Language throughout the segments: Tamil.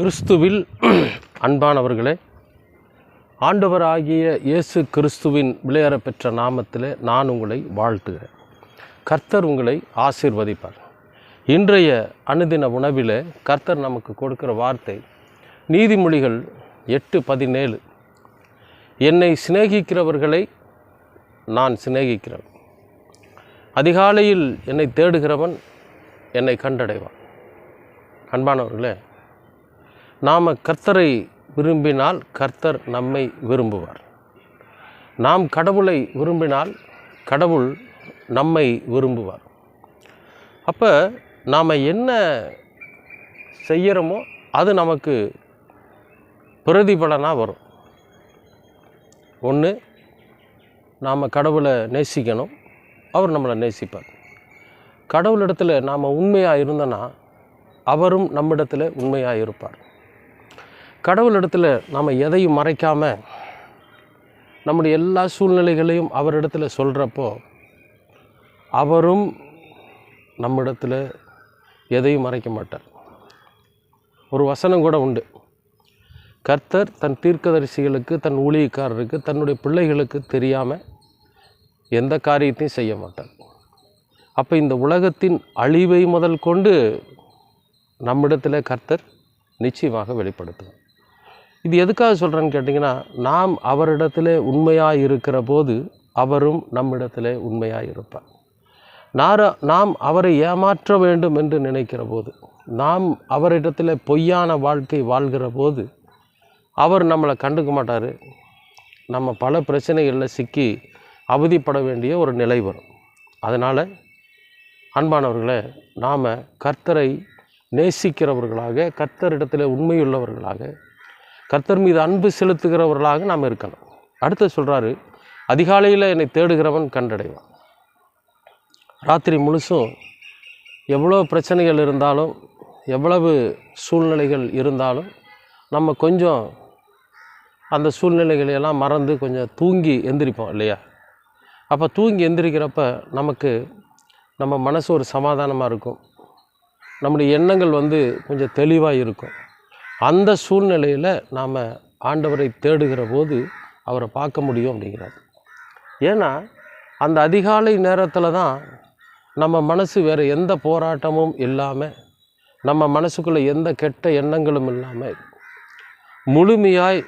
கிறிஸ்துவில் அன்பானவர்களே ஆண்டவராகிய இயேசு கிறிஸ்துவின் விளையாட பெற்ற நான் உங்களை வாழ்த்துகிறேன். கர்த்தர் உங்களை ஆசீர்வதிப்பார். இன்றைய அனுதின உணவில் கர்த்தர் நமக்கு கொடுக்கிற வார்த்தை நீதிமொழிகள் எட்டு பதினேழு. என்னை சிநேகிக்கிறவர்களை நான் சிநேகிக்கிறேன். அதிகாலையில் என்னை தேடுகிறவன் என்னை கண்டடைவான். அன்பானவர்களே நாம் கர்த்தரை விரும்பினால் கர்த்தர் நம்மை விரும்புவார். நாம் கடவுளை விரும்பினால் கடவுள் நம்மை விரும்புவார். அப்போ நாம் என்ன செய்கிறோமோ அது நமக்கு பிரதிபலனாக வரும். ஒன்று நாம் கடவுளை நேசிக்கணும். அவர் நம்மளை நேசிப்பார். கடவுளிடத்தில் நாம் உண்மையாக இருந்தோன்னா அவரும் நம்மிடத்தில் உண்மையாக இருப்பார். கடவுளிடத்தில் நாம் எதையும் மறைக்காமல் நம்முடைய எல்லா சூழ்நிலைகளையும் அவரிடத்தில் சொல்கிறப்போ அவரும் நம்மிடத்தில் எதையும் மறைக்க மாட்டார். ஒரு வசனம் கூட உண்டு. கர்த்தர் தன் தீர்க்கதரிசிகளுக்கு தன் ஊழியக்காரருக்கு தன்னுடைய பிள்ளைகளுக்கு தெரியாமல் எந்த காரியத்தையும் செய்ய மாட்டார். அப்போ இந்த உலகத்தின் அழிவை முதல் கொண்டு நம்மிடத்தில் கர்த்தர் நிச்சயமாக வெளிப்படுத்துவார். இது எதுக்காக சொல்கிறேன்னு கேட்டிங்கன்னா நாம் அவரிடத்தில் உண்மையாக இருக்கிற போது அவரும் நம்மிடத்தில் உண்மையாக இருப்பார். நார நாம் அவரை ஏமாற்ற வேண்டும் என்று நினைக்கிற போது நாம் அவரிடத்தில் பொய்யான வாழ்க்கை வாழ்கிற போது அவர் நம்மளை கண்டுக்க மாட்டார். நம்ம பல பிரச்சனைகளில் சிக்கி அவதிப்பட வேண்டிய ஒரு நிலை வரும். அதனால் அன்பானவர்களை நாம் கர்த்தரை நேசிக்கிறவர்களாக கர்த்தரிடத்தில் உண்மையுள்ளவர்களாக கர்த்தர் மீது அன்பு செலுத்துகிறவர்களாக நாம் இருக்கணும். அடுத்து சொல்கிறாரு அதிகாலையில் என்னை தேடுகிறவன் கண்டடைவான். ராத்திரி முழுசும் எவ்வளோ பிரச்சனைகள் இருந்தாலும் எவ்வளவு சூழ்நிலைகள் இருந்தாலும் நம்ம கொஞ்சம் அந்த சூழ்நிலைகளையெல்லாம் மறந்து கொஞ்சம் தூங்கி எந்திரிப்போம் இல்லையா? அப்போ தூங்கி எந்திரிக்கிறப்ப நமக்கு நம்ம மனசு ஒரு சமாதானமாக இருக்கும். நம்முடைய எண்ணங்கள் வந்து கொஞ்சம் தெளிவாக இருக்கும். அந்த சூழ்நிலையில் நாம் ஆண்டவரை தேடுகிற போது அவரை பார்க்க முடியும் அப்படிங்கிறார். ஏன்னா அந்த அதிகாலை நேரத்தில் தான் நம்ம மனசு வேறு எந்த போராட்டமும் இல்லாமல் நம்ம மனசுக்குள்ளே எந்த கெட்ட எண்ணங்களும் இல்லாமல் முழுமையாய்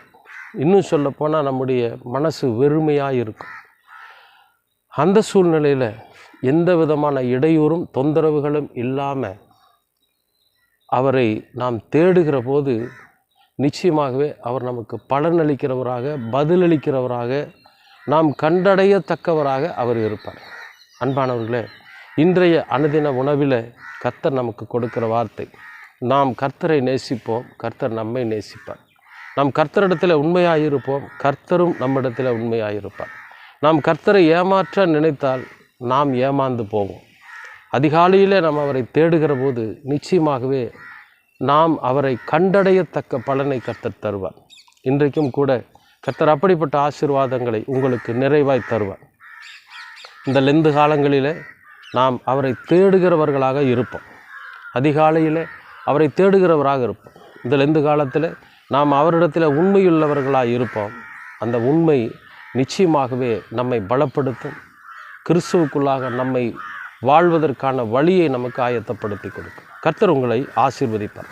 இன்னும் சொல்லப்போனால் நம்முடைய மனசு வெறுமையாக இருக்கும். அந்த சூழ்நிலையில் எந்த விதமான இடையூறும் தொந்தரவுகளும் இல்லாமல் அவரை நாம் தேடுகிற போது நிச்சயமாகவே அவர் நமக்கு பலனளிக்கிறவராக பதிலளிக்கிறவராக நாம் கண்டடையத்தக்கவராக அவர் இருப்பார். அன்பானவர்களே இன்றைய அனுதின உணவில் கர்த்தர் நமக்கு கொடுக்கிற வார்த்தை நாம் கர்த்தரை நேசிப்போம் கர்த்தர் நம்மை நேசிப்பார். நாம் கர்த்தரிடத்தில் உண்மையாக இருப்போம் கர்த்தரும் நம்மிடத்தில் உண்மையாக இருப்பார் நாம் கர்த்தரை ஏமாற்ற நினைத்தால் நாம் ஏமாந்து போவோம். அதிகாலையில் நாம் அவரை தேடுகிற போது நிச்சயமாகவே நாம் அவரை கண்டடையத்தக்க பலனை கர்த்தர் தருவார். இன்றைக்கும் கூட கர்த்தர் அப்படிப்பட்ட ஆசீர்வாதங்களை உங்களுக்கு நிறைவாய் தருவார். இந்த லெந்து காலங்களில் நாம் அவரை தேடுகிறவர்களாக இருப்போம். அதிகாலையில் அவரை தேடுகிறவராக இருப்போம். இந்த லெந்து காலத்தில் நாம் அவரிடத்தில் உண்மையுள்ளவர்களாக இருப்போம். அந்த உண்மை நிச்சயமாகவே நம்மை பலப்படுத்தும். கிறிஸ்துவுக்குள்ளாக நம்மை வாழ்வதற்கான வழியை நமக்கு ஆயத்தப்படுத்தி கொடுக்கும். கர்த்தர் உங்களை ஆசீர்வதிப்பார்.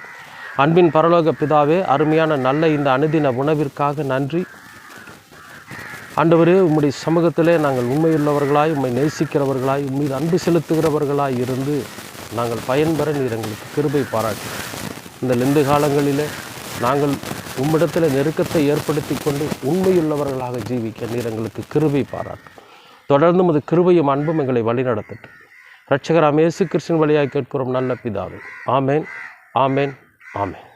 அன்பின் பரலோக பிதாவே அருமையான நல்ல இந்த அனுதின உணவிற்காக நன்றி. ஆண்டவரே உம்முடைய சமூகத்திலே நாங்கள் உண்மையுள்ளவர்களாய் உம்மை நேசிக்கிறவர்களாய் உம்மீது அன்பு செலுத்துகிறவர்களாய் இருந்து நாங்கள் பயன்பெற நீர் எங்களுக்கு கிருபை பாராட்டு. இந்த லெந்து காலங்களிலே நாங்கள் உம்மிடத்தில் நெருக்கத்தை ஏற்படுத்தி கொண்டு உண்மையுள்ளவர்களாக ஜீவிக்க நீர் எங்களுக்கு கிருபை பாராட்டு. தொடர்ந்து அது கிருபையும் அன்பும் எங்களை வழிநடத்தட்டும். ரட்சகராம் இயேசு கிருஷ்ணன் வழியாக கேட்கிறோம் நல்ல பிதாவே. ஆமேன் ஆமேன் ஆமேன்.